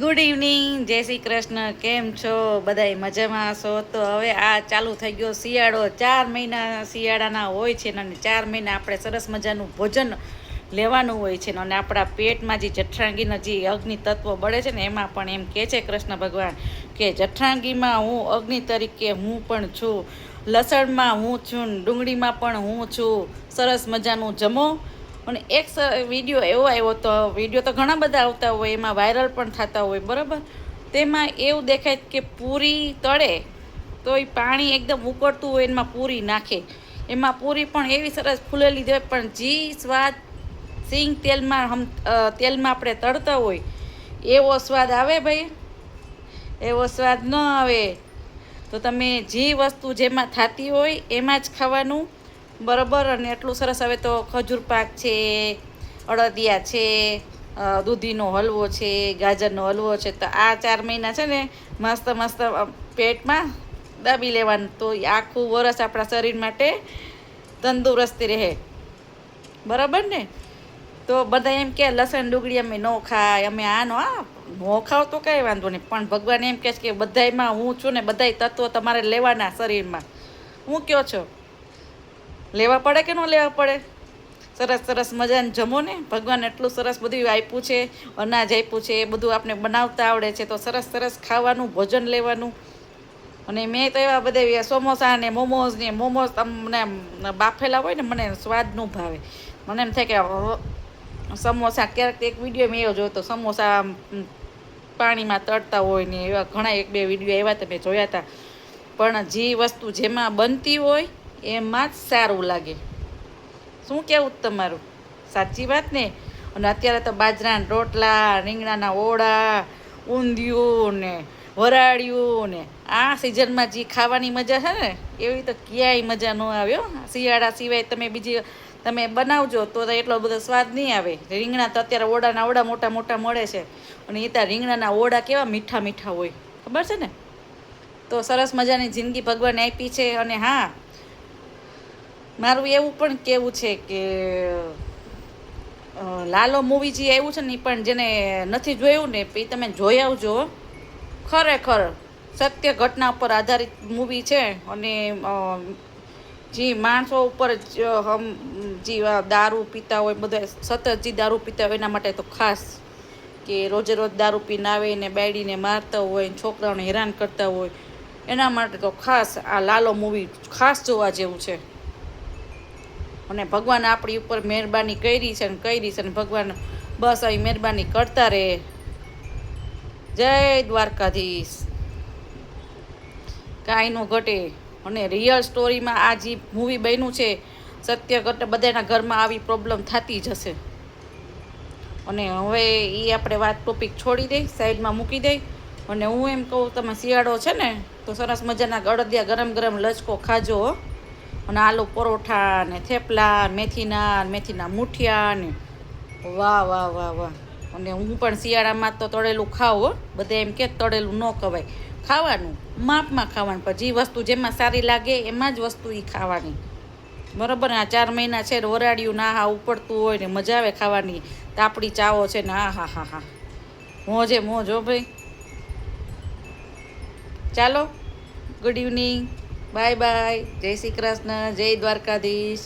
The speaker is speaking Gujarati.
ગુડ ઇવનિંગ જય શ્રી કૃષ્ણ. કેમ છો? બધાય મજામાં છો તો હવે આ ચાલુ થઈ ગયો શિયાળો. ચાર મહિના શિયાળાના હોય છે અને ચાર મહિના આપણે સરસ મજાનું ભોજન લેવાનું હોય છે અને આપણા પેટમાં જે જઠરાંગીના જે અગ્નિ તત્વો બળે છે ને એમાં પણ એમ કહે છે કૃષ્ણ ભગવાન કે જઠરાંગીમાં હું અગ્નિ તરીકે હું પણ છું. લસણમાં હું છું ડુંગળીમાં પણ હું છું. સરસ મજાનું જમો. અને એક વીડિયો એવો આવ્યો તો વીડિયો તો ઘણા બધા આવતા હોય, એમાં વાયરલ પણ થતા હોય, બરાબર? તેમાં એવું દેખાય કે પૂરી તળે તો એ પાણી એકદમ ઉકળતું હોય, એમાં પૂરી નાખે. એમાં પૂરી પણ એવી સરસ ફૂલેલી હોય પણ જી સ્વાદ, સિંગ તેલમાં હમ તેલમાં આપણે તળતા હોય, એવો સ્વાદ આવે ભાઈ. એવો સ્વાદ ન આવે. તો તમે જે વસ્તુ જેમાં થતી હોય, એમાં જ ખાવાનું. બરાબર અને એટલું સરસ હવે તો ખજૂર પાક છે અડદિયા છે દૂધીનો હલવો છે, ગાજરનો હલવો છે. તો આ ચાર મહિના છે ને મસ્ત મસ્ત પેટમાં દાબી લેવાનું. તો આખું વરસ આપણા શરીર માટે તંદુરસ્તી રહે. બરાબર ને? તો બધા એમ કે લસણ ડુંગળી અમે ન ખાય, અમે આ નો આ, નો ખાવ તો કાંઈ વાંધો નહીં. પણ ભગવાન એમ કહે છે કે બધાયમાં હું છું ને બધાય તત્વો તમારે લેવાના શરીરમાં. હું કયો છો? લેવા પડે કે ન લેવા પડે? સરસ સરસ મજાને જમો ને. ભગવાન એટલું સરસ બધું આપ્યું છે, અનાજ આપ્યું છે, એ બધું આપણે બનાવતા આવડે છે. તો સરસ સરસ ખાવાનું, ભોજન લેવાનું. અને મેં તો એવા બધા સમોસા ને મોમોઝ ને મોમોઝ તમને બાફેલા હોય ને, મને સ્વાદ ન ભાવે. મને એમ થાય કે સમોસા, ક્યારેક એક વીડિયો મેં એવો જોયો તો સમોસા પાણીમાં તળતા હોય ને એવા ઘણા એક બે વીડિયો એવા તમે જોયા હતા. પણ જે વસ્તુ જેમાં બનતી હોય એમાં જ સારું લાગે. શું કેવું તમારું? સાચી વાત ને? અને અત્યારે તો બાજરાના રોટલા, રીંગણાના ઓળા, ઊંધિયું ને વરાળિયું ને આ સિઝનમાં જે ખાવાની મજા છે ને, એવી તો ક્યાંય મજા ન આવ્યો શિયાળા સિવાય તમે બીજી, તમે બનાવજો તો એટલો બધો સ્વાદ નહીં આવે. રીંગણા તો અત્યારે ઓળાના ઓળા મોટા મોટા મળે છે. અને એ ત્યાં રીંગણાના ઓળા કેવા મીઠા મીઠા હોય. ખબર છે ને? તો સરસ મજાની જિંદગી ભગવાને આપી છે અને હા મારું એવું પણ કેવું છે કે લાલો મૂવી જે આવ્યું છે ને એ પણ જેને નથી જોયું ને એ તમે જોઈ આવજો ખરેખર સત્ય ઘટના પર આધારિત મૂવી છે અને જે માણસો ઉપર જ, હમ, જે દારૂ પીતા હોય, બધા સતત જે દારૂ પીતા હોય એના માટે તો ખાસ કે રોજે રોજ દારૂ પીને આવે ને બાયડીને મારતા હોય છોકરાઓને હેરાન કરતા હોય, એના માટે તો ખાસ આ લાલો મૂવી ખાસ જોવા જેવું છે. અને ભગવાન આપણી ઉપર મહેરબાની કરી છે ને કરી છે ને ભગવાન બસ આવી મહેરબાની કરતા રહે. જય દ્વારકાધીશ. કાંઈ નો ઘટે. અને રિયલ સ્ટોરીમાં આ જે મૂવી બન્યું છે, સત્ય ઘટે બધાના ઘરમાં આવી પ્રોબ્લેમ થતી જ હશે. અને હવે એ આપણે વાત ટોપિક છોડી દઈ, સાઈડમાં મૂકી દઈ. અને હું એમ કહું, તમે શિયાળો છે ને, તો સરસ મજાના અડદિયા ગરમ ગરમ લચકો ખાજો હો. અને આલુ પરોઠા ને થેપલા, મેથીના મેથીના મુઠિયા ને વાહ વાહ વાહ વાહ. અને હું પણ શિયાળામાં તો તળેલું ખાઉં હો. બધા એમ કે તળેલું ન ખવાય ખાવાનું, માપમાં ખાવાનું. પણ જે વસ્તુ જેમાં સારી લાગે એમાં જ વસ્તુ એ ખાવાની. બરાબર? આ ચાર મહિના છે ને વરાળિયું ના હા ઉપડતું હોય ને મજા આવે ખાવાની. તાપડી ચાવો છે ને હા હા. હા હા, મોજે મોજ હો ભાઈ. ચાલો ગુડ ઇવનિંગ બાય બાય. જય શ્રી કૃષ્ણ જય દ્વારકાધીશ.